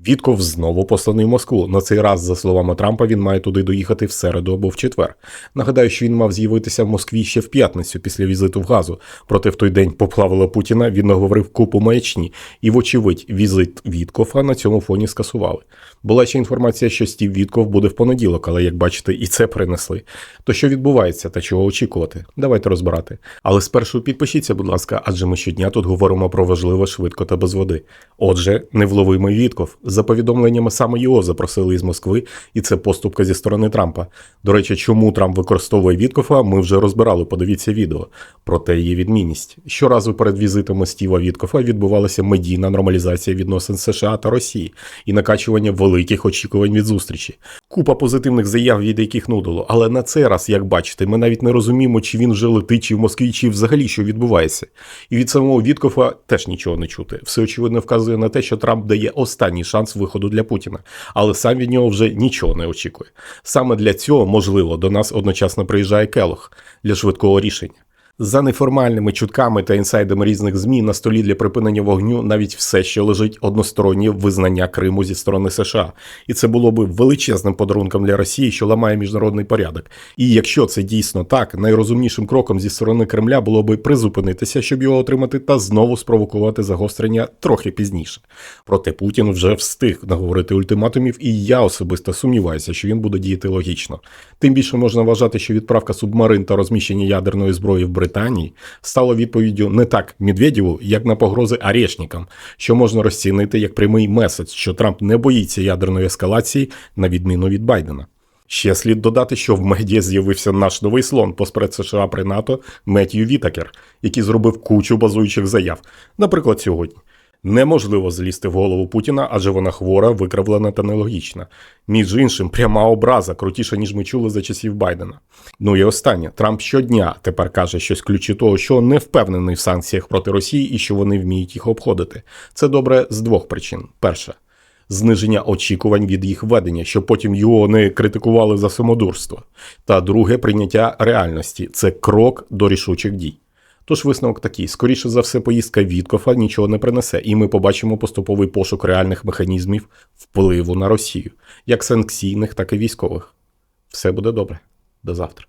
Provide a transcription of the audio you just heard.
Вітков знову посланий в Москву. На цей раз, за словами Трампа, він має туди доїхати в середу або в четвер. Нагадаю, що він мав з'явитися в Москві ще в п'ятницю після візиту в Газу. Проте в той день поплавила Путіна. Він наговорив купу маячні. І, вочевидь, візит Віткофа на цьому фоні скасували. Була ще інформація, що Стів Вітков буде в понеділок, але як бачите, і це принесли. То що відбувається та чого очікувати? Давайте розбирати. Але спершу підпишіться, будь ласка, адже ми щодня тут говоримо про важливе швидко та без води. Отже, невловимий Вітков. За повідомленнями саме його запросили із Москви, і це поступка зі сторони Трампа. До речі, чому Трамп використовує Віткофа, ми вже розбирали. Подивіться відео. Проте є відмінність. Щоразу перед візитами Стіва Віткофа відбувалася медійна нормалізація відносин США та Росії і накачування великих очікувань від зустрічі. Купа позитивних заяв, від яких нудило. Але на цей раз, як бачите, ми навіть не розуміємо, чи він вже летить, чи в Москві, чи взагалі що відбувається. І від самого Віткофа теж нічого не чути. Все очевидно вказує на те, що Трамп дає останній шанс виходу для Путіна, але сам від нього вже нічого не очікує. Саме для цього, можливо, до нас одночасно приїжджає Келох для швидкого рішення. За неформальними чутками та інсайдами різних змі на столі для припинення вогню навіть все ще лежить одностороннє визнання Криму зі сторони США, і це було би величезним подарунком для Росії, що ламає міжнародний порядок. І якщо це дійсно так, найрозумнішим кроком зі сторони Кремля було би призупинитися, щоб його отримати, та знову спровокувати загострення трохи пізніше. Проте Путін вже встиг наговорити ультиматумів, і я особисто сумніваюся, що він буде діяти логічно. Тим більше можна вважати, що відправка субмарин та розміщення ядерної зброї в Британії стало відповіддю не так Медведєву, як на погрози Арешникам, що можна розцінити як прямий меседж, що Трамп не боїться ядерної ескалації на відміну від Байдена. Ще слід додати, що в медіа з'явився наш новий слон поспред США при НАТО Меттью Вітакер, який зробив кучу базуючих заяв, наприклад, сьогодні. Неможливо злізти в голову Путіна, адже вона хвора, викривлена та нелогічна. Між іншим, пряма образа, крутіша, ніж ми чули за часів Байдена. Ну і останнє, Трамп щодня тепер каже щось ключі того, що не впевнений в санкціях проти Росії і що вони вміють їх обходити. Це добре з двох причин: перша зниження очікувань від їх ведення, щоб потім його не критикували за самодурство. Та друге прийняття реальності це крок до рішучих дій. Тож висновок такий: скоріше за все, поїздка Віткофа нічого не принесе, і ми побачимо поступовий пошук реальних механізмів впливу на Росію, як санкційних, так і військових. Все буде добре. До завтра.